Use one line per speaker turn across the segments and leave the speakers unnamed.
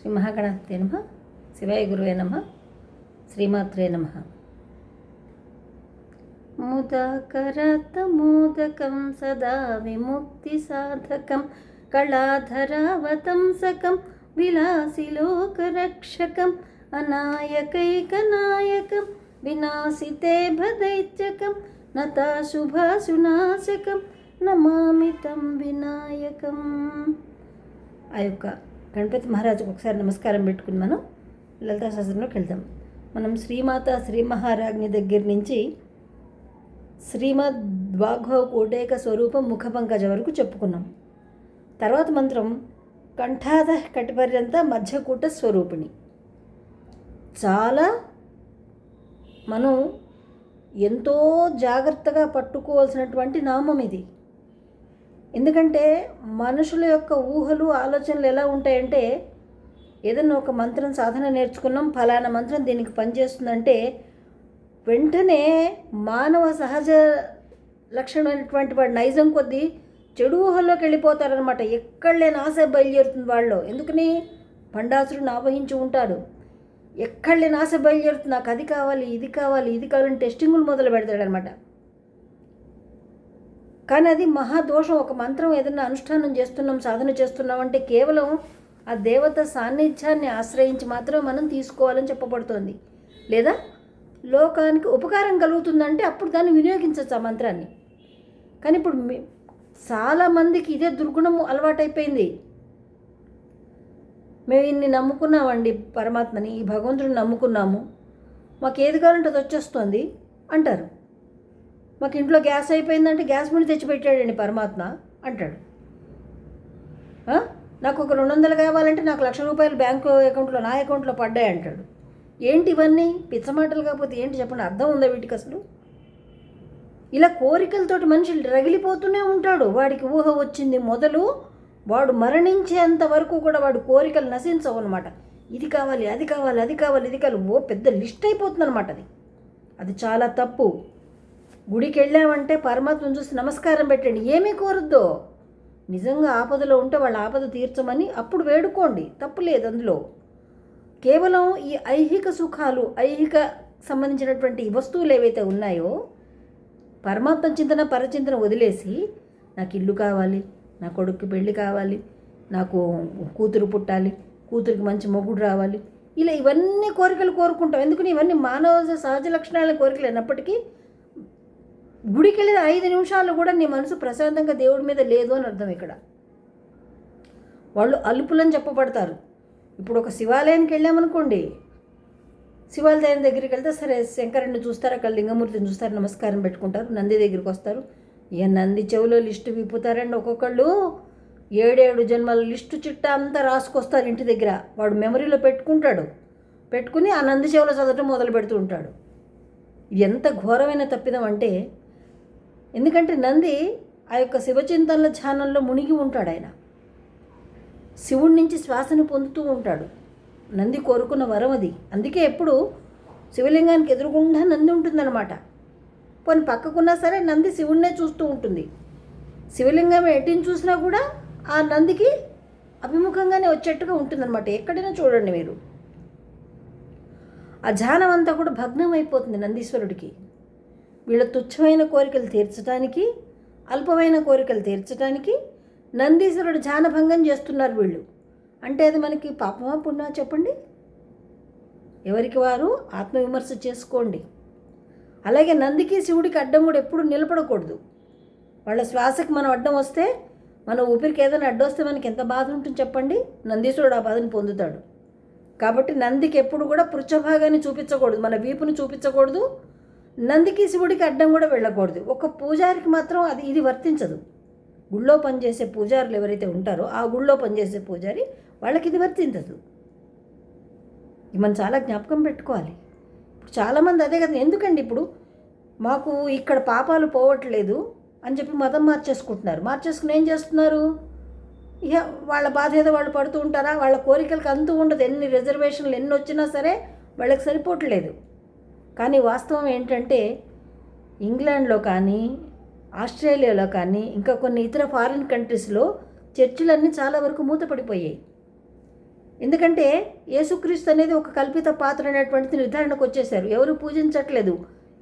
శ్రీ మహాగణపతి నమ. శివాయ గురువే నమ. శ్రీమాత్రే నమ. ముదాకరత మోదకం సదా విముక్తి సాధకం. కళాధరావతంసకం విలాసిలోకరక్షకం అనాయకైకనాయకం. వినాశితే భదైత్యకం. నతాశుభాశునాశకం నమామితం వినాయకం. ఆ యొక్క గణపతి మహారాజుకు ఒకసారి నమస్కారం పెట్టుకుని మనం లలితా శాస్త్రంలోకి వెళ్దాం. మనం శ్రీమాత శ్రీ మహారాజ్ఞి దగ్గర నుంచి శ్రీమద్ ద్వాఘవ కోటేక స్వరూపం ముఖ పంకజ వరకు చెప్పుకున్నాం. తర్వాత మంత్రం కంఠాద కటిపర్యంత మధ్యకూట స్వరూపిణి. చాలా మనం ఎంతో జాగ్రత్తగా పట్టుకోవాల్సినటువంటి నామం ఇది. ఎందుకంటే మనుషుల యొక్క ఊహలు ఆలోచనలు ఎలా ఉంటాయంటే ఏదైనా ఒక మంత్రం సాధన నేర్చుకున్నాం ఫలానా మంత్రం దీనికి పనిచేస్తుందంటే వెంటనే మానవ సహజ లక్షణమైనటువంటి వాడు నైజం కొద్దీ చెడు ఊహల్లోకి వెళ్ళిపోతారనమాట ఎక్కడ లేని ఆశ బయలుదేరుతుంది వాళ్ళు ఎందుకని? పండాసురుని ఆవహించి ఉంటాడు. ఎక్కడ లేని ఆశ బయలుదేరుతుంది. నాకు అది కావాలి ఇది కావాలి ఇది కావాలని టెస్టింగులు మొదలు పెడతాడనమాట కానీ అది మహాదోషం. ఒక మంత్రం ఏదైనా అనుష్ఠానం చేస్తున్నాం సాధన చేస్తున్నాం అంటే కేవలం ఆ దేవత సాన్నిధ్యాన్ని ఆశ్రయించి మాత్రమే మనం తీసుకోవాలని చెప్పబడుతోంది. లేదా? లోకానికి ఉపకారం కలుగుతుందంటే అప్పుడు దాన్ని వినియోగించవచ్చు ఆ మంత్రాన్ని. కానీ ఇప్పుడు చాలామందికి ఇదే దుర్గుణం అలవాటైపోయింది. మేము ఇన్ని నమ్ముకున్నామండి పరమాత్మని ఈ భగవంతుడిని నమ్ముకున్నాము. మాకు ఏది కావాలంటే అది వచ్చేస్తుంది అంటారు. మాకు ఇంట్లో గ్యాస్ అయిపోయిందంటే గ్యాస్ మీద తెచ్చిపెట్టాడండి పరమాత్మ అంటాడు. నాకు ఒక రెండు వందలు కావాలంటే నాకు లక్ష రూపాయలు బ్యాంకు అకౌంట్లో నా అకౌంట్లో పడ్డాయి అంటాడు. ఏంటి ఇవన్నీ? పిచ్చమాటలు కాకపోతే ఏంటి చెప్పండి? అర్థం ఉందా వీటికి అసలు? ఇలా కోరికలతోటి మనిషి రగిలిపోతూనే ఉంటాడు. వాడికి ఊహ వచ్చింది మొదలు. వాడు మరణించేంత వరకు కూడా వాడు కోరికలు నశించవు అనమాట ఇది కావాలి అది కావాలి అది కావాలి ఇది కావాలి. ఓ పెద్ద లిస్ట్ అయిపోతుంది అనమాట అది. అది చాలా తప్పు. గుడికి వెళ్ళామంటే పరమాత్మను చూసి నమస్కారం పెట్టండి. ఏమీ కోరద్దో. నిజంగా ఆపదలో ఉంటే వాళ్ళ ఆపద తీర్చమని అప్పుడు వేడుకోండి. తప్పు లేదు అందులో. కేవలం ఈ ఐహిక సుఖాలు ఐహిక సంబంధించినటువంటి వస్తువులు ఏవైతే ఉన్నాయో పరమాత్మ చింతన పరచింతన వదిలేసి నాకు ఇల్లు కావాలి నా కొడుక్కి పెళ్ళి కావాలి నాకు కూతురు పుట్టాలి కూతురికి మంచి మొగుడు రావాలి. ఇలా ఇవన్నీ కోరికలు కోరుకుంటాం. ఎందుకని ఇవన్నీ మానవ సహజ లక్షణాల కోరికలు అయినప్పటికీ గుడికి వెళ్ళిన ఐదు నిమిషాలు కూడా నీ మనసు ప్రశాంతంగా దేవుడి మీద లేదు అని అర్థం ఇక్కడ. వాళ్ళు అలుపులని చెప్పబడతారు. ఇప్పుడు ఒక శివాలయానికి వెళ్ళామనుకోండి. శివాలయం దగ్గరికి వెళ్తే సరే శంకరుడిని చూస్తారు అక్కడ లింగమూర్తిని చూస్తారు నమస్కారం పెట్టుకుంటారు నంది దగ్గరికి వస్తారు. ఇక నంది చెవిలో లిస్టు విప్పుతారండి ఒక్కొక్కళ్ళు. ఏడేడు జన్మల లిస్టు చిట్టా అంతా రాసుకొస్తారు ఇంటి దగ్గర. వాడు మెమరీలో పెట్టుకుంటాడు. పెట్టుకుని ఆ నంది చెవిలో చదవటం మొదలు పెడుతూ ఉంటాడు. ఎంత ఘోరమైన తప్పిదం అంటే ఎందుకంటే నంది ఆ యొక్క శివచింతనల ధ్యానంలో మునిగి ఉంటాడు ఆయన. శివుడి నుంచి శ్వాసను పొందుతూ ఉంటాడు. నంది కోరుకున్న వరం అది. అందుకే ఎప్పుడు శివలింగానికి ఎదురుగుండా నంది ఉంటుందన్నమాట. పోనీ పక్కకున్నా సరే నంది శివుణ్ణే చూస్తూ ఉంటుంది. శివలింగం ఎటుని చూసినా కూడా ఆ నందికి అభిముఖంగానే వచ్చేట్టుగా ఉంటుందన్నమాట. ఎక్కడైనా చూడండి మీరు. ఆ ధ్యానం అంతా కూడా భగ్నం అయిపోతుంది నందీశ్వరుడికి. వీళ్ళ తుచ్చమైన కోరికలు తీర్చడానికి అల్పమైన కోరికలు తీర్చడానికి నందీశ్వరుడు ధ్యానభంగం చేస్తున్నారు వీళ్ళు. అంటే అది మనకి పాపమా పుణ్యమా చెప్పండి? ఎవరికి వారు? ఆత్మవిమర్శ చేసుకోండి. అలాగే నందికి శివుడికి అడ్డం కూడా ఎప్పుడు నిలబడకూడదు. వాళ్ళ శ్వాసకి మనం అడ్డం వస్తే మన ఊపిరికి ఏదైనా అడ్డొస్తే మనకి ఎంత బాధ ఉంటుంది చెప్పండి? నందీశ్వరుడు ఆ బాధను పొందుతాడు. కాబట్టి నందికి ఎప్పుడు కూడా పృచ్ఛభాగాన్ని చూపించకూడదు మన వీపుని చూపించకూడదు నందికి శివుడికి అడ్డం కూడా వెళ్ళకూడదు. ఒక పూజారికి మాత్రం అది ఇది వర్తించదు. గుళ్ళో పనిచేసే పూజారులు ఎవరైతే ఉంటారో ఆ గుళ్ళో పనిచేసే పూజారి వాళ్ళకి ఇది వర్తించదు. మనం చాలా జ్ఞాపకం పెట్టుకోవాలి. ఇప్పుడు చాలామంది అదే కదా ఎందుకండి ఇప్పుడు మాకు ఇక్కడ పాపాలు పోవట్లేదు అని చెప్పి మతం మార్చేసుకుంటున్నారు. మార్చేసుకుని ఏం చేస్తున్నారు? ఇక వాళ్ళ బాధ ఏదో వాళ్ళు పడుతూ ఉంటారా? వాళ్ళ కోరికలకు అంతూ ఉండదు. ఎన్ని రిజర్వేషన్లు ఎన్ని వచ్చినా సరే వాళ్ళకి సరిపోవట్లేదు. కానీ వాస్తవం ఏంటంటే ఇంగ్లాండ్లో కానీ ఆస్ట్రేలియాలో కానీ ఇంకా కొన్ని ఇతర ఫారిన్ కంట్రీస్లో చర్చిలన్నీ చాలా వరకు మూతపడిపోయాయి. ఎందుకంటే యేసుక్రీస్తు అనేది ఒక కల్పిత పాత్ర అనేటువంటిది నిర్ధారణకు వచ్చేసారు ఎవరు పూజించట్లేదు.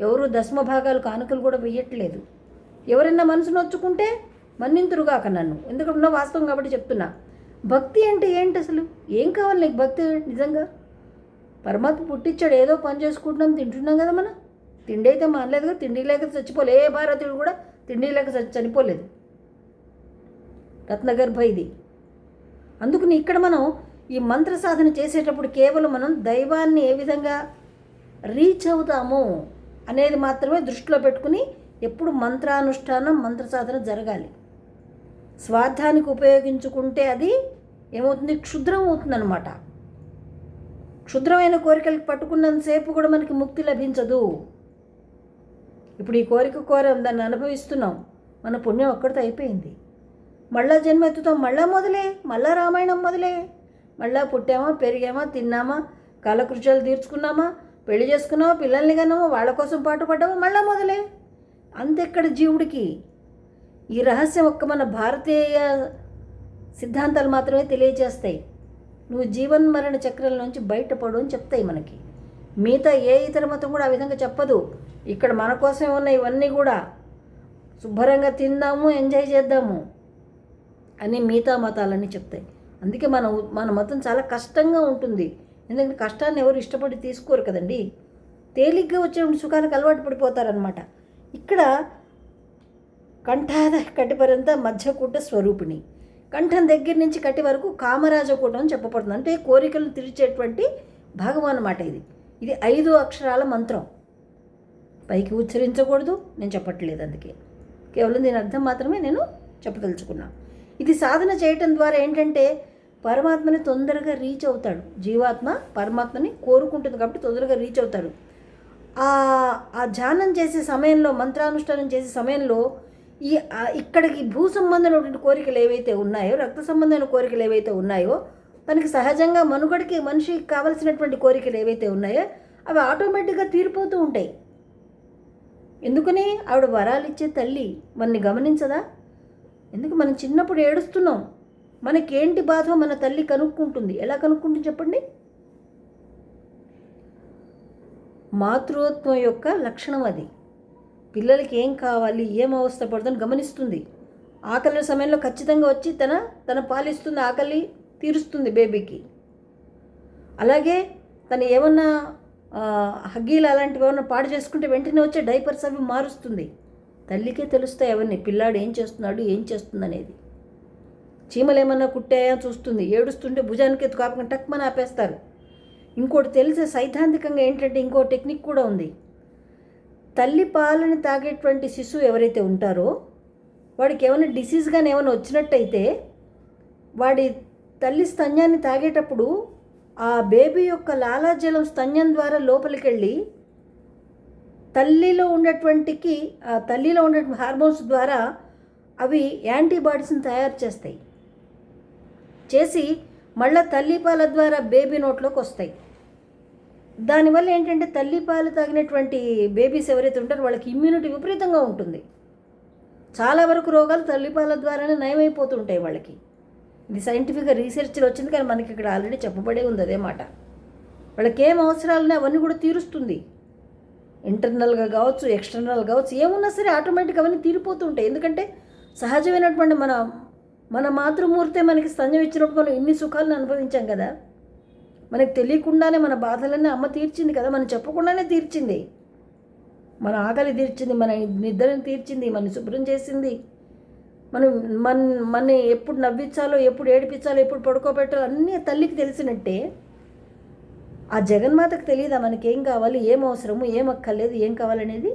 ఎవరు దశమ భాగాలు కానుకలు కూడా వెయ్యట్లేదు ఎవరైనా మనసు నొచ్చుకుంటే మన్నింతురుగాక నన్ను. ఎందుకంటే ఉన్న వాస్తవం కాబట్టి చెప్తున్నా. భక్తి అంటే ఏంటి అసలు? ఏం కావాలి నీకు? భక్తి నిజంగా? పరమాత్మ పుట్టించాడు ఏదో పని చేసుకుంటున్నాం తింటున్నాం కదా మనం. తిండి అయితే మానలేదుగా తిండి లేక చచ్చిపోలే. ఏ భారతీయుడు కూడా తిండి లేక చచ్చి చనిపోలేదు. రత్నగర్భ ఇది. అందుకని ఇక్కడ మనం ఈ మంత్ర సాధన చేసేటప్పుడు కేవలం మనం దైవాన్ని ఏ విధంగా రీచ్ అవుతాము అనేది మాత్రమే దృష్టిలో పెట్టుకుని ఎప్పుడు మంత్రానుష్ఠానం మంత్ర సాధన జరగాలి. స్వార్థానికి ఉపయోగించుకుంటే అది ఏమవుతుంది? క్షుద్రం అవుతుందన్నమాట. క్షుద్రమైన కోరికలకు పట్టుకున్నంతసేపు కూడా మనకి ముక్తి లభించదు. ఇప్పుడు ఈ కోరిక కోరం దాన్ని అనుభవిస్తున్నాం. మన పుణ్యం ఒక్కడితో అయిపోయింది. మళ్ళా జన్మ ఎత్తుతాం. మళ్ళా మొదలే. మళ్ళా రామాయణం మొదలే. మళ్ళా పుట్టామా పెరిగామా తిన్నామా కాలకృత్యాలు తీర్చుకున్నామా పెళ్ళి చేసుకున్నామా పిల్లల్ని కన్నామా వాళ్ళ కోసం పాటుపడ్డామా మళ్ళా మొదలే. అంతెక్కడ జీవుడికి? ఈ రహస్యం ఒక్క మన భారతీయ సిద్ధాంతాలు మాత్రమే తెలియజేస్తాయి నువ్వు జీవన్ మరణ చక్రం నుంచి బయటపడు అని చెప్తాయి మనకి. మిగతా ఏ ఇతర మతం కూడా ఆ విధంగా చెప్పదు. ఇక్కడ మన కోసం ఉన్న ఇవన్నీ కూడా శుభ్రంగా తిందాము ఎంజాయ్ చేద్దాము అని మిగతా మతాలన్నీ చెప్తాయి. అందుకే మన మన మతం చాలా కష్టంగా ఉంటుంది. ఎందుకంటే కష్టాన్ని ఎవరు ఇష్టపడి తీసుకోరు కదండి. తేలిగ్గా వచ్చే సుఖానికి అలవాటు పడిపోతారనమాట ఇక్కడ కంఠాద కటిపరంత మధ్యకూట స్వరూపిణి. కంఠం దగ్గర నుంచి కట్టి వరకు కామరాజకూటం అని చెప్పబడుతుంది. అంటే కోరికలు తీర్చేటువంటి భాగం అన్నమాట ఇది. ఇది ఐదు అక్షరాల మంత్రం. పైకి ఉచ్చరించకూడదు. నేను చెప్పట్లేదు అందుకే. కేవలం దీని అర్థం మాత్రమే నేను చెప్పదలుచుకున్నా. ఇది సాధన చేయటం ద్వారా ఏంటంటే పరమాత్మని తొందరగా రీచ్ అవుతాడు. జీవాత్మ పరమాత్మని కోరుకుంటుంది కాబట్టి తొందరగా రీచ్ అవుతాడు. ఆ ఆ ధ్యానం చేసే సమయంలో మంత్రానుష్ఠానం చేసే సమయంలో ఈ ఇక్కడికి భూ సంబంధమైనటువంటి కోరికలు ఏవైతే ఉన్నాయో రక్త సంబంధమైన కోరికలు ఏవైతే ఉన్నాయో మనకి సహజంగా మనుగడికి మనిషికి కావలసినటువంటి కోరికలు ఏవైతే ఉన్నాయో అవి ఆటోమేటిక్గా తీరిపోతూ ఉంటాయి. ఎందుకని? ఆవిడ వరాలు ఇచ్చే తల్లి మనని గమనించదా? ఎందుకు? మనం చిన్నప్పుడు ఏడుస్తున్నాం. మనకేంటి బాధ? మన తల్లి కనుక్కుంటుంది. ఎలా కనుక్కుంటుంది చెప్పండి? మాతృత్వం యొక్క లక్షణం అది. పిల్లలకి ఏం కావాలి ఏం అవస్థ పడుతుందని గమనిస్తుంది. ఆకలి సమయంలో ఖచ్చితంగా వచ్చి తన తన పాలిస్తుంది ఆకలి తీరుస్తుంది బేబీకి. అలాగే తను ఏమన్నా హగ్గీలు అలాంటివి ఏమన్నా పాడు చేసుకుంటే వెంటనే వచ్చే డైపర్స్ అవి మారుస్తుంది. తల్లికే తెలుస్తాయి అవన్నీ పిల్లాడు ఏం చేస్తున్నాడు ఏం చేస్తుంది అనేది చీమలు ఏమన్నా కుట్టాయా చూస్తుంది ఏడుస్తుంటే భుజానికి ఎత్తు కాకుండా టక్మని ఆపేస్తారు. ఇంకోటి తెలిసే సైద్ధాంతికంగా ఏంటంటే ఇంకో టెక్నిక్ కూడా ఉంది. తల్లి పాలను తాగేటువంటి శిశువు ఎవరైతే ఉంటారో వాడికి ఏమైనా డిసీజ్ కానీ ఏమైనా వచ్చినట్టయితే వాడి తల్లి స్తన్యాన్ని తాగేటప్పుడు ఆ బేబీ యొక్క లాలాజలం స్తన్యం ద్వారా లోపలికి వెళ్ళి తల్లిలో ఉండేటువంటికి ఆ తల్లిలో ఉండే హార్మోన్స్ ద్వారా అవి యాంటీబాడీస్ని తయారు చేస్తాయి. చేసి మళ్ళీ తల్లిపాల ద్వారా బేబీ నోట్లోకి వస్తాయి. దానివల్ల ఏంటంటే తల్లిపాలు తాగినటువంటి బేబీస్ ఎవరైతే ఉంటారో వాళ్ళకి ఇమ్యూనిటీ విపరీతంగా ఉంటుంది. చాలా వరకు రోగాలు తల్లిపాల ద్వారానే నయమైపోతుంటాయి వాళ్ళకి. ఇది సైంటిఫిక్గా రీసెర్చ్లో వచ్చింది కానీ మనకి ఇక్కడ ఆల్రెడీ చెప్పబడే ఉంది అదే మాట. వాళ్ళకి ఏం అవసరాలని అవన్నీ కూడా తీరుస్తుంది. ఇంటర్నల్గా కావచ్చు ఎక్స్టర్నల్ కావచ్చు ఏమున్నా సరే ఆటోమేటిక్గా అవన్నీ తీరిపోతుంటాయి ఎందుకంటే సహజమైనటువంటి మన మన మాతృమూర్తే మనకి స్తన్యం ఇచ్చినప్పుడు మనం ఇన్ని సుఖాలను అనుభవించాం కదా. మనకు తెలియకుండానే మన బాధలన్నీ అమ్మ తీర్చింది కదా మనం చెప్పకుండానే తీర్చింది. మన ఆకలి తీర్చింది మన నిద్రను తీర్చింది మన శుభ్రం చేసింది. మనం మన మన ఎప్పుడు నవ్వించాలో ఎప్పుడు ఏడిపించాలో ఎప్పుడు పడుకోబెట్టాలో అన్నీ తల్లికి తెలిసినట్టే. ఆ జగన్మాతకు తెలియదా మనకేం కావాలి ఏం అవసరము ఏం అక్కర్లేదు ఏం కావాలనేది?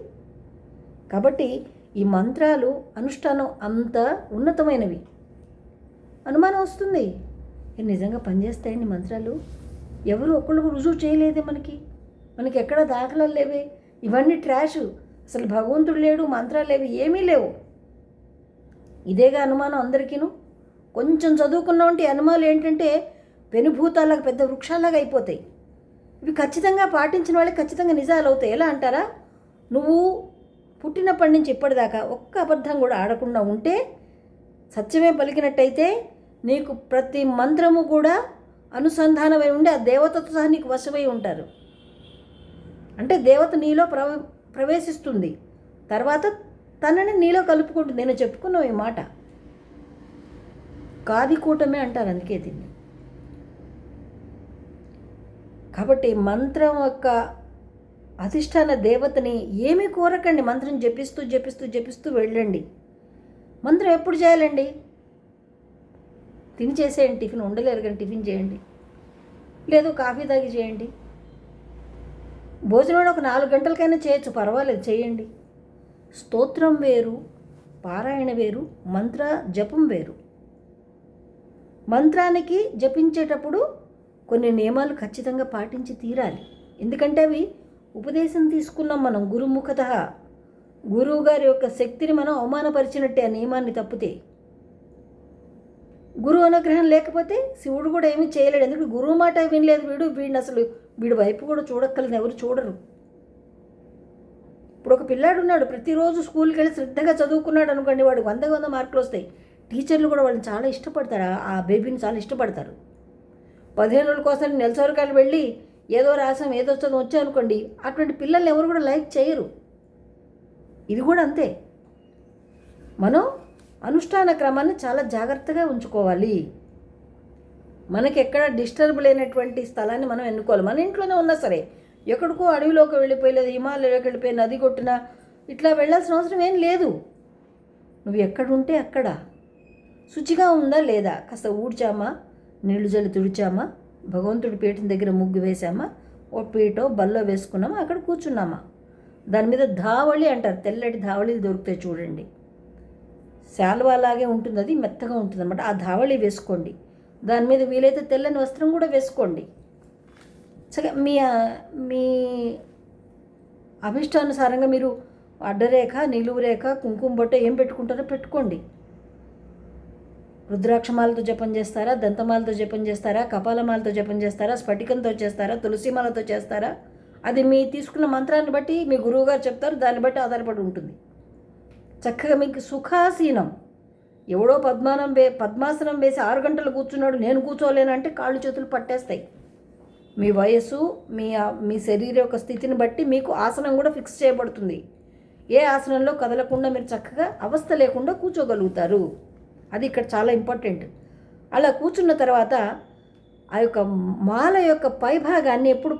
కాబట్టి ఈ మంత్రాలు అనుష్ఠానం అంత ఉన్నతమైనవి. అనుమానం వస్తుంది. నిజంగా పనిచేస్తాయండి మంత్రాలు? ఎవరు ఒకళ్ళు రుజువు చేయలేదే మనకి. మనకి ఎక్కడ దాఖలు లేవే. ఇవన్నీ ట్రాష్. అసలు భగవంతుడు లేడు మంత్రాలు లేవు ఏమీ లేవు. ఇదేగా అనుమానం అందరికీను. కొంచెం చదువుకున్న ఉంటే అనుమానాలు ఏంటంటే పెనుభూతాలకు పెద్ద వృక్షాలాగా అయిపోతాయి. ఇవి ఖచ్చితంగా పాటించిన వాళ్ళకి ఖచ్చితంగా నిజాలు అవుతాయి. ఎలా అంటారా? నువ్వు పుట్టినప్పటి నుంచి ఇప్పటిదాకా ఒక్క అబద్ధం కూడా ఆడకుండా ఉంటే సత్యమే పలికినట్టయితే నీకు ప్రతి మంత్రము కూడా అనుసంధానమై ఉండి ఆ దేవతతో సహా నీకు వశమై ఉంటారు. అంటే దేవత నీలో ప్రవ ప్రవేశిస్తుంది. తర్వాత తనని నీలో కలుపుకుంటుంది. నేను చెప్పుకున్నావు ఈ మాట. కాది కూటమే అంటారు అందుకే దీన్ని. కాబట్టి మంత్రం యొక్క అధిష్టాన దేవతని ఏమీ కోరకండి. మంత్రం జపిస్తూ జపిస్తూ జపిస్తూ వెళ్ళండి. మంత్రం ఎప్పుడు చేయాలండి? తిని చేసేయండి టిఫిన్ ఉండలేరు కానీ టిఫిన్ చేయండి. లేదు కాఫీ తాగి చేయండి. భోజనం ఒక నాలుగు గంటలకైనా చేయొచ్చు పర్వాలేదు చేయండి. స్తోత్రం వేరు పారాయణ వేరు మంత్ర జపం వేరు. మంత్రానికి జపించేటప్పుడు కొన్ని నియమాలు ఖచ్చితంగా పాటించి తీరాలి. ఎందుకంటే అవి ఉపదేశం తీసుకున్నాం మనం గురుముఖత. గురువు గారి యొక్క శక్తిని మనం అవమానపరిచినట్టే ఆ నియమాన్ని తప్పితే. గురువు అనుగ్రహం లేకపోతే శివుడు కూడా ఏమీ చేయలేడు. ఎందుకంటే గురువు మాట వినలేదు వీడు. వీడిని అసలు వీడి వైపు కూడా చూడక్కర్లేదు. ఎవరు చూడరు. ఇప్పుడు ఒక పిల్లాడు ఉన్నాడు. ప్రతిరోజు స్కూల్కి వెళ్ళి శ్రద్ధగా చదువుకున్నాడు అనుకోండి వాడు వందకు వంద మార్కులు వస్తాయి. టీచర్లు కూడా వాళ్ళని చాలా ఇష్టపడతారు. ఆ- బేబీని చాలా ఇష్టపడతారు. పదిహేను రోజుల కోసం నెలసరికాయలు వెళ్ళి ఏదో రాసాం ఏదో చదువు వచ్చాయనుకోండి అటువంటి పిల్లల్ని ఎవరు కూడా లైక్ చేయరు. ఇది కూడా అంతే. మనం అనుష్ఠాన క్రమాన్ని చాలా జాగ్రత్తగా ఉంచుకోవాలి. మనకి ఎక్కడ డిస్టర్బ్ లేనటువంటి స్థలాన్ని మనం ఎన్నుకోవాలి. మన ఇంట్లోనే ఉన్నా సరే ఎక్కడికో అడవిలోకి వెళ్ళిపోయి లేదా హిమాలయంలోకి వెళ్ళిపోయి నది కొట్టినా ఇట్లా వెళ్ళాల్సిన అవసరం ఏం లేదు. నువ్వు ఎక్కడుంటే అక్కడ. శుచిగా ఉందా లేదా? కాస్త ఊడ్చామా? నీళ్ళు జల్లి తుడిచామా? భగవంతుడి పీఠం దగ్గర ముగ్గు వేసామా ఓ పీటో బల్లో వేసుకున్నామా? అక్కడ కూర్చున్నామా? దాని మీద ధావళి అంటారు. తెల్లటి ధావళి దొరుకుతాయి చూడండి. శాలువా లాగే ఉంటుంది అది మెత్తగా ఉంటుంది అనమాట ఆ ధావళి వేసుకోండి. దాని మీద వీలైతే తెల్లని వస్త్రం కూడా వేసుకోండి. సరే మీ మీ అభిష్టానుసారంగా మీరు అడ్డరేఖ నిలువు రేఖ కుంకుమ బొట్ట ఏం పెట్టుకుంటారో పెట్టుకోండి. రుద్రాక్షమాలతో జపం చేస్తారా దంతమాలతో జపం చేస్తారా కపాలమాలతో జపం చేస్తారా స్ఫటికంతో చేస్తారా తులసిమాలతో చేస్తారా? అది మీ తీసుకున్న మంత్రాన్ని బట్టి మీ గురువుగారు చెప్తారు దాన్ని బట్టి ఆధారపడి ఉంటుంది. చక్కగా మీకు సుఖాసీనం. ఎవడో పద్మానం వే పద్మాసనం వేసి ఆరు గంటలు కూర్చున్నాడు నేను కూర్చోలేనంటే కాళ్ళు చేతులు పట్టేస్తాయి. మీ వయస్సు మీ మీ శరీర యొక్క స్థితిని బట్టి మీకు ఆసనం కూడా ఫిక్స్ చేయబడుతుంది. ఏ ఆసనంలో కదలకుండా మీరు చక్కగా అవస్థ లేకుండా కూర్చోగలుగుతారు. అది ఇక్కడ చాలా ఇంపార్టెంట్. అలా కూర్చున్న తర్వాత ఆ యొక్క మాల యొక్క పై భాగాన్ని ఎప్పుడు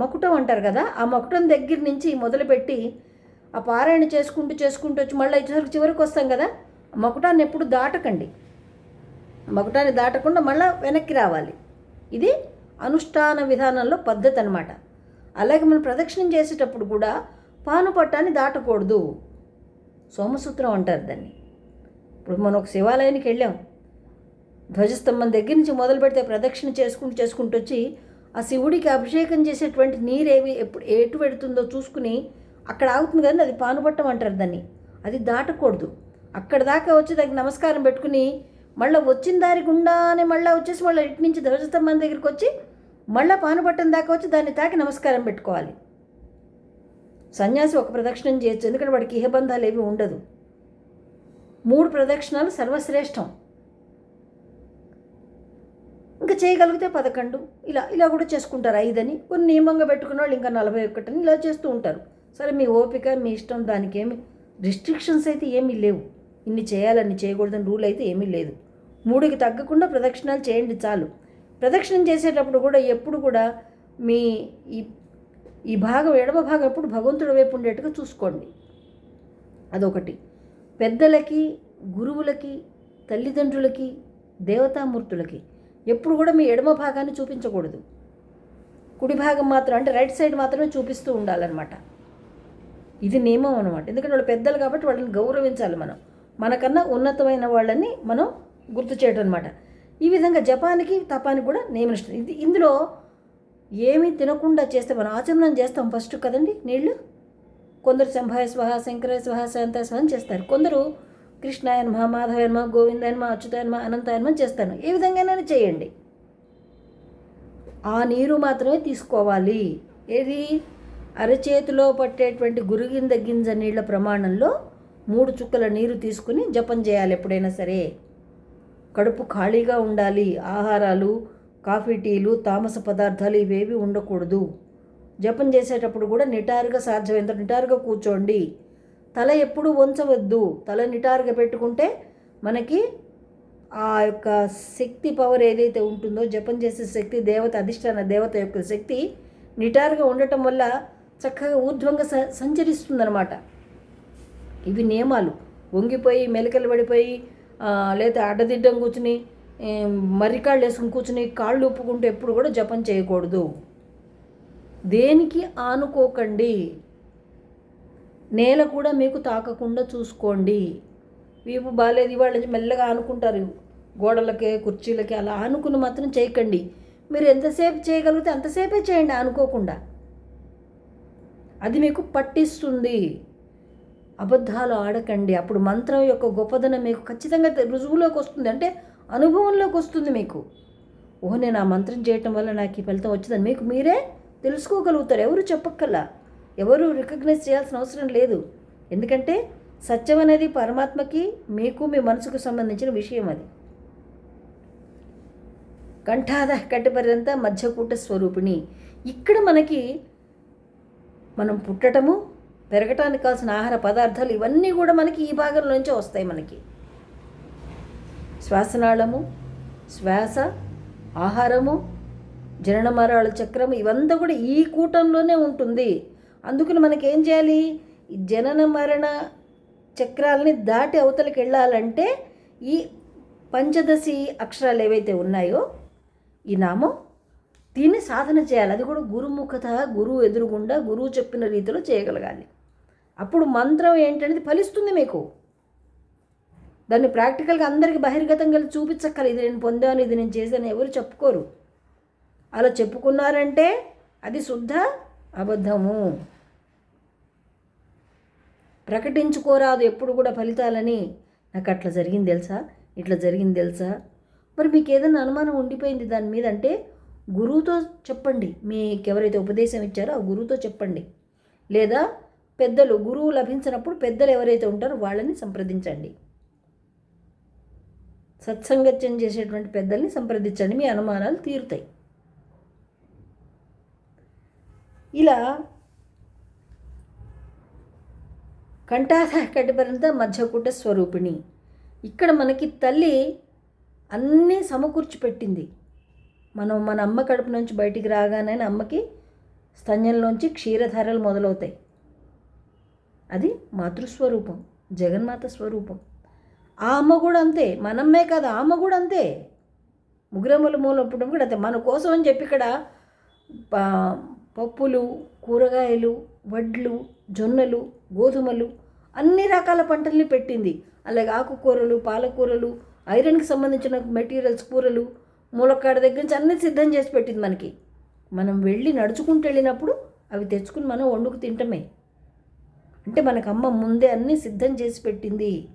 మకుటం అంటారు కదా ఆ మకుటం దగ్గర నుంచి మొదలుపెట్టి ఆ పారాయణ చేసుకుంటూ చేసుకుంటూ వచ్చి మళ్ళీ చివరికి చివరికి వస్తాం కదా? మకుటాన్ని ఎప్పుడు దాటకండి. మకుటాన్ని దాటకుండా మళ్ళీ వెనక్కి రావాలి. ఇది అనుష్ఠాన విధానంలో పద్ధతి అనమాట అలాగే మనం ప్రదక్షిణం చేసేటప్పుడు కూడా పానుపట్టాన్ని దాటకూడదు. సోమసూత్రం అంటారు దాన్ని. ఇప్పుడు మనం ఒక శివాలయానికి వెళ్ళాం. ధ్వజస్తంభం దగ్గర నుంచి మొదలు పెడితే ప్రదక్షిణ చేసుకుంటూ చేసుకుంటూ వచ్చి ఆ శివుడికి అభిషేకం చేసేటువంటి నీరేవి ఎప్పుడు ఎటు పెడుతుందో చూసుకుని అక్కడ ఆగుతుంది కదండి అది పానుపట్టం అంటారు దాన్ని. అది దాటకూడదు. అక్కడ దాకా వచ్చి దానికి నమస్కారం పెట్టుకుని మళ్ళీ వచ్చిన దారి గుండానే మళ్ళీ వచ్చేసి మళ్ళీ ఇటు నుంచి ధ్వజస్తంభం దగ్గరికి వచ్చి మళ్ళీ పానుపట్టం దాకా వచ్చి దాన్ని తాకి నమస్కారం పెట్టుకోవాలి. సన్యాసి ఒక ప్రదక్షిణం చేయొచ్చు ఎందుకంటే వాడికి ఇహబంధాలు ఏవి ఉండదు. మూడు ప్రదక్షిణాలు సర్వశ్రేష్టం. ఇంకా చేయగలిగితే పదకొండు ఇలా ఇలా కూడా చేసుకుంటారు ఐదని. కొన్ని నియమంగా పెట్టుకున్న వాళ్ళు ఇంకా నలభై ఒకటిని ఇలా చేస్తూ ఉంటారు. సరే మీ ఓపిక మీ ఇష్టం దానికి ఏమి రిస్ట్రిక్షన్స్ అయితే ఏమీ లేవు. ఇన్ని చేయాలని చేయకూడదని రూల్ అయితే ఏమీ లేదు. మూడుకి తగ్గకుండా ప్రదక్షిణాలు చేయండి చాలు. ప్రదక్షిణం చేసేటప్పుడు కూడా ఎప్పుడు కూడా మీ ఈ ఈ భాగం ఎడమ భాగం ఎప్పుడు భగవంతుడి వైపు ఉండేట్టుగా చూసుకోండి. అదొకటి. పెద్దలకి గురువులకి తల్లిదండ్రులకి దేవతామూర్తులకి ఎప్పుడు కూడా మీ ఎడమ భాగాన్ని చూపించకూడదు. కుడి భాగం మాత్రం అంటే రైట్ సైడ్ మాత్రమే చూపిస్తూ ఉండాలన్నమాట. ఇది నియమం అనమాట ఎందుకంటే వాళ్ళు పెద్దలు కాబట్టి వాళ్ళని గౌరవించాలి మనం. మనకన్నా ఉన్నతమైన వాళ్ళని మనం గుర్తు చేయటం అనమాట ఈ విధంగా జపానికి తపానికి కూడా నియమనిష్టం. ఇది ఇందులో ఏమీ తినకుండా చేస్తే మనం ఆచమనం చేస్తాం ఫస్ట్ కదండి నీళ్ళు? కొందరు శంభాయ స్వహ శంకరాయ స్వహ శాంతాయ స్వహ అని చేస్తారు. కొందరు కృష్ణాయన్మ మాధవయన్మ మాధవాయ అచ్యుతాయన్మ అనంతాయన్మ చేస్తాను ఏ విధంగానైనా చేయండి. ఆ నీరు మాత్రమే తీసుకోవాలి. ఏది? అరచేతిలో పట్టేటువంటి గురుగింద గింజ నీళ్ళ ప్రమాణంలో మూడు చుక్కల నీరు తీసుకుని జపం చేయాలి ఎప్పుడైనా సరే. కడుపు ఖాళీగా ఉండాలి. ఆహారాలు కాఫీ టీలు తామస పదార్థాలు ఇవేవి ఉండకూడదు. జపం చేసేటప్పుడు కూడా నిటారుగా సాధ్యమైనంత నిటారుగా కూర్చోండి. తల ఎప్పుడు వంచవద్దు. తల నిటారుగా పెట్టుకుంటే మనకి ఆ యొక్క శక్తి పవర్ ఏదైతే ఉంటుందో జపం చేసే శక్తి దేవత అధిష్టాన దేవత యొక్క శక్తి నిటారుగా ఉండటం వల్ల చక్కగా ఊర్ధ్వంగా స సంచరిస్తుందన్నమాట. ఇవి నియమాలు. వంగిపోయి మెలికలు పడిపోయి లేదా అడ్డదిడ్డం కూర్చుని మర్రికాళ్ళు వేసుకుని కూర్చుని కాళ్ళు ఒప్పుకుంటూ ఎప్పుడు కూడా జపం చేయకూడదు. దేనికి ఆనుకోకండి. నేల కూడా మీకు తాకకుండా చూసుకోండి. వీపు బాగాలేదు ఇవాళ మెల్లగా ఆనుకుంటారు. గోడలకి కుర్చీలకి అలా ఆనుకుని మాత్రం చేయకండి. మీరు ఎంతసేపు చేయగలిగితే అంతసేపే చేయండి ఆనుకోకుండా. అది మీకు పట్టిస్తుంది. అబద్ధాలు ఆడకండి. అప్పుడు మంత్రం యొక్క గొప్పదనం మీకు ఖచ్చితంగా రుజువులోకి వస్తుంది. అంటే అనుభవంలోకి వస్తుంది మీకు. ఓహో నేను ఆ మంత్రం చేయటం వల్ల నాకు ఈ ఫలితం వచ్చిందని మీకు మీరే తెలుసుకోగలుగుతారు. ఎవరు చెప్పక్కల్లా ఎవరు రికగ్నైజ్ చేయాల్సిన అవసరం లేదు. ఎందుకంటే సత్యం అనేది పరమాత్మకి మీకు మీ మనసుకు సంబంధించిన విషయం అది. కంఠాద కట్టిపర్యంత మధ్యకూట స్వరూపిణి. ఇక్కడ మనకి మనం పుట్టటము పెరగటానికి కావాల్సిన ఆహార పదార్థాలు ఇవన్నీ కూడా మనకి ఈ భాగంలోంచే వస్తాయి మనకి. శ్వాసనాళము శ్వాస ఆహారము జనన మరణాల చక్రము ఇవంతా కూడా ఈ కూటంలోనే ఉంటుంది. అందుకని మనకి ఏం చేయాలి? జనన మరణ చక్రాలని దాటి అవతలకి వెళ్ళాలంటే ఈ పంచదశి అక్షరాలు ఏవైతే ఉన్నాయో ఈ నామం దీన్ని సాధన చేయాలి. అది కూడా గురుముఖత గురువు ఎదురుగుండా గురువు చెప్పిన రీతిలో చేయగలగాలి. అప్పుడు మంత్రం ఏంటనేది ఫలిస్తుంది మీకు. దాన్ని ప్రాక్టికల్గా అందరికీ బహిర్గతంగా వెళ్ళి చూపించక్కర్లేదు. ఇది నేను పొందాను ఇది నేను చేశాను ఎవరు చెప్పుకోరు. అలా చెప్పుకున్నారంటే అది శుద్ధ అబద్ధము. ప్రకటించుకోరాదు ఎప్పుడు కూడా ఫలితాలని. నాకు అట్లా జరిగింది తెలుసా? ఇట్లా జరిగింది తెలుసా? మరి మీకు ఏదైనా అనుమానం ఉండిపోయింది దాని మీద అంటే గురువుతో చెప్పండి. మీకు ఎవరైతే ఉపదేశం ఇచ్చారో ఆ గురువుతో చెప్పండి. లేదా పెద్దలు గురువు లభించినప్పుడు పెద్దలు ఎవరైతే ఉంటారో వాళ్ళని సంప్రదించండి. సత్సంగత్యం చేసేటువంటి పెద్దల్ని సంప్రదించండి. మీ అనుమానాలు తీరుతాయి. ఇలా కంఠాధ కటిపరంత మధ్యకూట స్వరూపిణి. ఇక్కడ మనకి తల్లి అన్నీ సమకూర్చి పెట్టింది మనం మన అమ్మ కడుపు నుంచి బయటికి రాగానే అమ్మకి స్తన్యంలోంచి క్షీరధారలు మొదలవుతాయి. అది మాతృస్వరూపం జగన్మాత స్వరూపం. ఆ అమ్మ కూడా అంతే మనమ్మే కాదు ఆ అమ్మ కూడా అంతే. ముగ్గురమ్మల మూలప్పుడు కూడా అంతే. మన కోసం అని చెప్పి ఇక్కడ పప్పులు కూరగాయలు వడ్లు జొన్నలు గోధుమలు అన్ని రకాల పంటల్ని పెట్టింది. అలాగే ఆకుకూరలు పాలకూరలు ఐరన్కి సంబంధించిన మెటీరియల్స్ కూరలు ములక్కాడ దగ్గర నుంచి అన్నీ సిద్ధం చేసి పెట్టింది మనకి. మనం వెళ్ళి నడుచుకుంటూ వెళ్ళినప్పుడు అవి తెచ్చుకుని మనం వండుకు తింటమే. అంటే మనకు అమ్మ ముందే అన్నీ సిద్ధం చేసి పెట్టింది.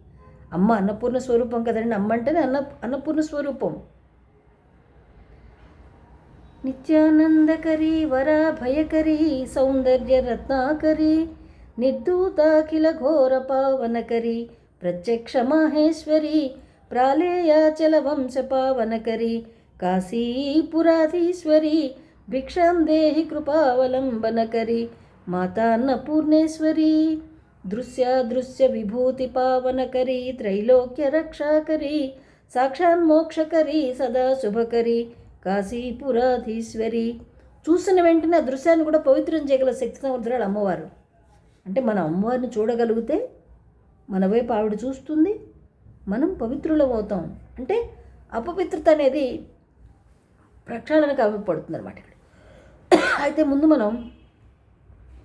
అమ్మ అన్నపూర్ణ స్వరూపం కదండి. అమ్మ అంటేనే అన్న అన్నపూర్ణ స్వరూపం. నిత్యానందకరి వర భయకరి సౌందర్య రత్నాకరి నిర్దూతాఖిల ఘోర పావనకరి ప్రత్యక్ష మాహేశ్వరి ప్రాళేయాచల వంశ పావనకరి కాశీపురాధీశ్వరి భిక్షాం దేహి కృపావలంబనకరి మాతాన్న పూర్ణేశ్వరి దృశ్య దృశ్య విభూతి పావనకరి త్రైలోక్య రక్షాకరి సాక్షాన్ మోక్షకరి సదా శుభకరి కాశీపురాధీశ్వరి. చూసిన వెంటనే ఆ దృశ్యాన్ని కూడా పవిత్రం చేయగల శక్తి సముద్రాలు అమ్మవారు. అంటే మన అమ్మవారిని చూడగలిగితే మన వైపు ఆవిడ చూస్తుంది మనం పవిత్రులం అవుతాం. అంటే అపవిత్రత అనేది ప్రక్షాళనకు అవ్వబడుతుంది అనమాట ఇక్కడ. అయితే ముందు మనం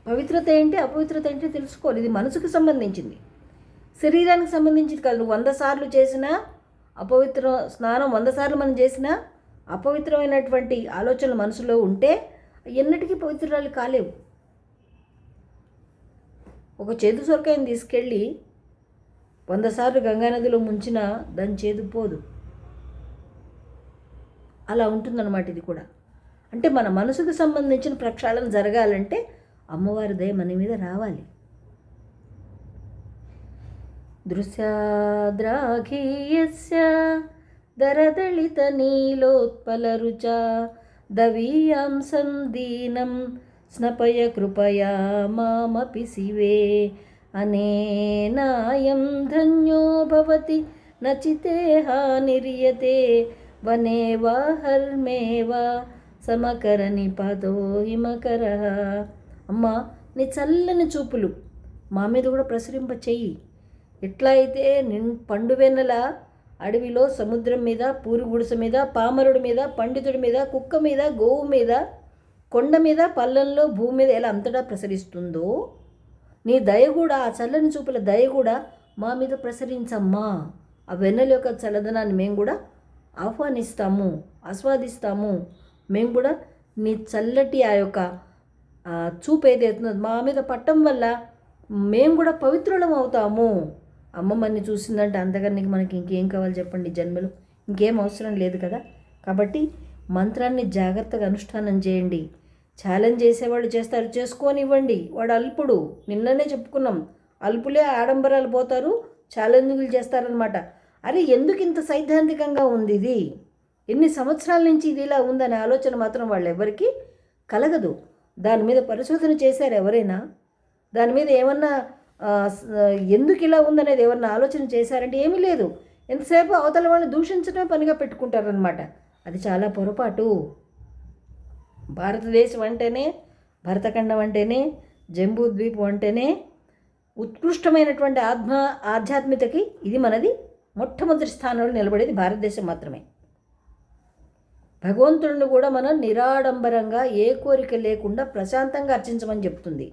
పవిత్రత ఏంటి అపవిత్రత ఏంటి తెలుసుకోవాలి. ఇది మనసుకు సంబంధించింది. శరీరానికి సంబంధించింది కాదు. నువ్వు వంద సార్లు చేసినా అపవిత్ర స్నానం వంద సార్లు మనం చేసినా అపవిత్రమైనటువంటి ఆలోచనలు మనసులో ఉంటే ఎన్నటికీ పవిత్రాలు కాలేవు. ఒక చేదు సొరకాయని తీసుకెళ్ళి వంద సార్లు గంగానదిలో ముంచినా దాని చేదు పోదు. అలా ఉంటుందన్నమాట ఇది కూడా. అంటే మన మనసుకు సంబంధించిన ప్రక్షాళన జరగాలంటే అమ్మవారి దయ మన మీద రావాలి. దృశ్యాద్రాఘీయస్య దరదళిత నీలోత్పలరుచ దవీయాంసం దీనం స్నపయ కృపయా మామపి శివే అనేనాయం ధన్యో భవతి నచితే హానిర్యతే వనే హర్మేవా హర్మే వా సమకర నిపదో హిమకర అమ్మా నీ చల్లని చూపులు మా మీద కూడా ప్రసరింప చెయ్యి ఎట్లా అయితే నిన్ పండు వెన్నెల అడవిలో సముద్రం మీద పూరి గుడిస మీద పామరుడి మీద పండితుడి మీద కుక్క మీద గోవు మీద కొండ మీద పల్లెల్లో భూమి మీద ఎలా అంతటా ప్రసరిస్తుందో నీ దయ కూడా ఆ చల్లని చూపుల దయ కూడా మా మీద ప్రసరించమ్మా. ఆ వెన్నెల యొక్క చల్లదనాన్ని మేము కూడా ఆహ్వానిస్తాము ఆస్వాదిస్తాము. మేము కూడా నీ చల్లటి ఆ యొక్క చూపు ఏదైతుందో మా మీద పట్టం వల్ల మేము కూడా పవిత్రులం అవుతాము. అమ్మమ్మని చూసిందంటే అంతకన్నా మనకి ఇంకేం కావాలి చెప్పండి జన్మలు? ఇంకేం అవసరం లేదు కదా? కాబట్టి మంత్రాన్ని జాగ్రత్తగా అనుష్ఠానం చేయండి. ఛాలెంజ్ చేసేవాళ్ళు చేస్తారు చేసుకోనివ్వండి. వాడు అల్పుడు. నిన్ననే చెప్పుకున్నాం. అల్పులే ఆడంబరాలు పోతారు ఛాలెంజ్లు చేస్తారనమాట అరే ఎందుకు ఇంత సైద్ధాంతికంగా ఉంది ఇది? ఎన్ని సంవత్సరాల నుంచి ఇది ఇలా ఉందనే ఆలోచన మాత్రం వాళ్ళు ఎవరికి కలగదు. దాని మీద పరిశోధన చేశారు ఎవరైనా? దాని మీద ఏమన్నా ఎందుకు ఇలా ఉందనేది ఎవరన్నా ఆలోచన చేశారంటే ఏమీ లేదు. ఎంతసేపు అవతల వాళ్ళని దూషించడమే పనిగా పెట్టుకుంటారనమాట అది చాలా పొరపాటు. భారతదేశం అంటేనే భరతఖండం అంటేనే జంబూ ద్వీపం అంటేనే ఉత్కృష్టమైనటువంటి ఆత్మ ఆధ్యాత్మికతకి ఇది మనది మొట్టమొదటి స్థానంలో నిలబడేది భారతదేశం మాత్రమే. భగవంతుడిని కూడా మనం నిరాడంబరంగా ఏ కోరిక లేకుండా ప్రశాంతంగా అర్చించమని చెప్తుంది.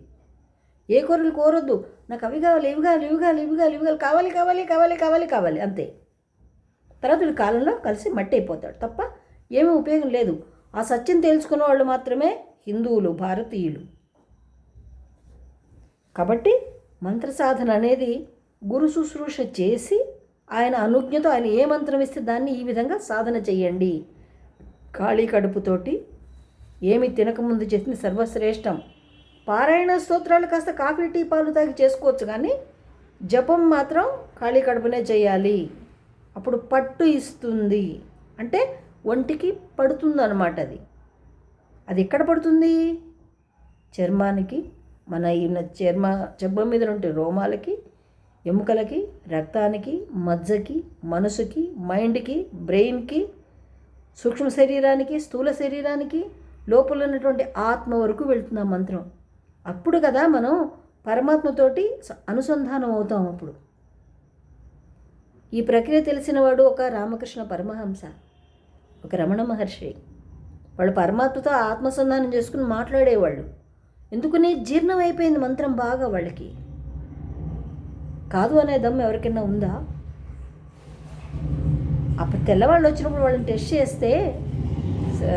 ఏ కోరికలు కోరొద్దు. నాకు అవి కావాలి ఇవి కావాలి ఇవి కావాలి ఇవి కావాలి ఇవి కావాలి కావాలి కావాలి కావాలి కావాలి కావాలి అంతే. తర్వాత వీడు కాలంలో కలిసి మట్టి అయిపోతాడు. తప్ప ఏమీ ఉపయోగం లేదు. ఆ సత్యం తెలుసుకున్న వాళ్ళు మాత్రమే హిందువులు భారతీయులు. కాబట్టి మంత్ర సాధన అనేది గురు శుశ్రూష చేసి ఆయన అనుజ్ఞతో ఆయన ఏ మంత్రం ఇస్తే దాన్ని ఈ విధంగా సాధన చేయండి. ఖాళీ కడుపుతోటి ఏమి తినకముందు చేసింది సర్వశ్రేష్టం. పారాయణ స్తోత్రాలు కాస్త కాఫీ టీ పాలు తాగి చేసుకోవచ్చు కానీ జపం మాత్రం ఖాళీ కడుపునే చేయాలి. అప్పుడు పట్టు ఇస్తుంది. అంటే ఒంటికి పడుతుంది అనమాట అది. అది ఎక్కడ పడుతుంది? చర్మానికి మన ఈ చర్మ జబ్బం మీద ఉండే రోమాలకి ఎముకలకి రక్తానికి మజ్జకి మనసుకి మైండ్కి బ్రెయిన్కి సూక్ష్మ శరీరానికి స్థూల శరీరానికి లోపల ఉన్నటువంటి ఆత్మ వరకు వెళ్తుంది ఆ మంత్రం. అప్పుడు కదా మనం పరమాత్మతోటి అనుసంధానం అవుతాం అప్పుడు. ఈ ప్రక్రియ తెలిసినవాడు ఒక రామకృష్ణ పరమహంస ఒక రమణ మహర్షి. వాళ్ళు పరమాత్మతో ఆత్మసంధానం చేసుకుని మాట్లాడేవాళ్ళు. ఎందుకని జీర్ణం అయిపోయింది మంత్రం బాగా వాళ్ళకి? కాదు అనే దమ్ము ఎవరికైనా ఉందా? అప్పుడు తెల్లవాళ్ళు వచ్చినప్పుడు వాళ్ళని టెస్ట్ చేస్తే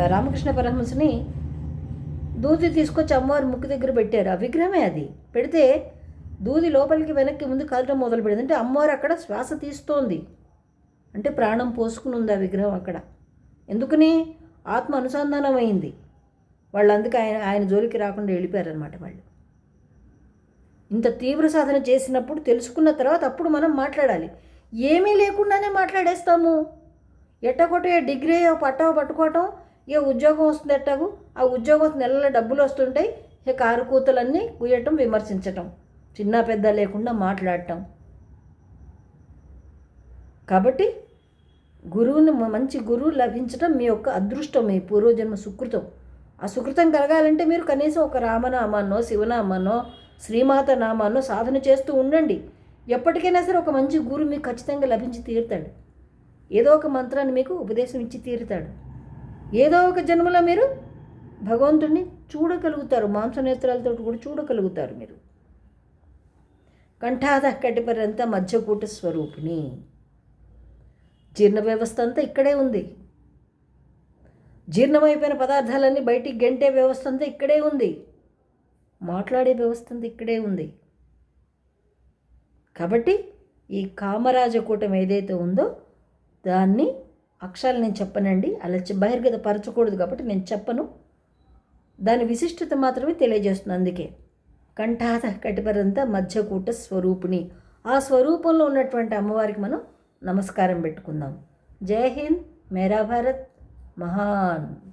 రామకృష్ణ పరమహంసని దూది తీసుకొచ్చి అమ్మవారి ముక్కు దగ్గర పెట్టారు. ఆ విగ్రహమే అది. పెడితే దూది లోపలికి వెనక్కి ముందు కదలడం మొదలు పెడింది అంటే అమ్మవారు అక్కడ శ్వాస తీస్తోంది. అంటే ప్రాణం పోసుకుని ఉంది ఆ విగ్రహం అక్కడ. ఎందుకని? ఆత్మ అనుసంధానం అయింది వాళ్ళు అందుకే ఆయన ఆయన జోలికి రాకుండా వెళ్ళిపోయారనమాట వాళ్ళు. ఇంత తీవ్ర సాధన చేసినప్పుడు తెలుసుకున్న తర్వాత అప్పుడు మనం మాట్లాడాలి. ఏమీ లేకుండానే మాట్లాడేస్తాము. ఎట్టకొట్ట డిగ్రీ పట్టవ పట్టుకోవటం ఏ ఉద్యోగం వస్తుంది ఎట్టాగు? ఆ ఉద్యోగం వస్తుంది నెలలో డబ్బులు వస్తుంటాయి. ఇక కారు కూతలన్నీ కుయ్యటం విమర్శించటం. చిన్న పెద్ద లేకుండా మాట్లాడటం. కాబట్టి గురువుని మంచి గురువు లభించటం మీ యొక్క అదృష్టం మీ పూర్వజన్మ సుకృతం. ఆ సుకృతం కలగాలంటే మీరు కనీసం ఒక రామనామానో శివనామానో శ్రీమాత నామాన్నో సాధన చేస్తూ ఉండండి. ఎప్పటికైనా సరే ఒక మంచి గురువు మీకు ఖచ్చితంగా లభించి తీరుతాడు. ఏదో ఒక మంత్రాన్ని మీకు ఉపదేశం ఇచ్చి తీరుతాడు. ఏదో ఒక జన్మలో మీరు భగవంతుడిని చూడగలుగుతారు. మాంసనేత్రాలతో కూడా చూడగలుగుతారు మీరు. కంఠాద కటిపరంత మధ్యకూట స్వరూపిణి. జీర్ణ వ్యవస్థ అంతా ఇక్కడే ఉంది. జీర్ణమైపోయిన పదార్థాలన్నీ బయటికి గెంటే వ్యవస్థ అంతా ఇక్కడే ఉంది. మాట్లాడే వ్యవస్థ ఇక్కడే ఉంది. కాబట్టి ఈ కామరాజకూటం ఏదైతే ఉందో దాన్ని అక్షరాలు నేను చెప్పనండి అలా బహిర్గత పరచకూడదు కాబట్టి నేను చెప్పను. దాని విశిష్టత మాత్రమే తెలియజేస్తుంది అందుకే. కంఠాత కటిపరంత మధ్యకూట స్వరూపిణి. ఆ స్వరూపంలో ఉన్నటువంటి అమ్మవారికి మనం నమస్కారం పెట్టుకుందాం. జై హింద్ మేరా భారత్ మహాన్.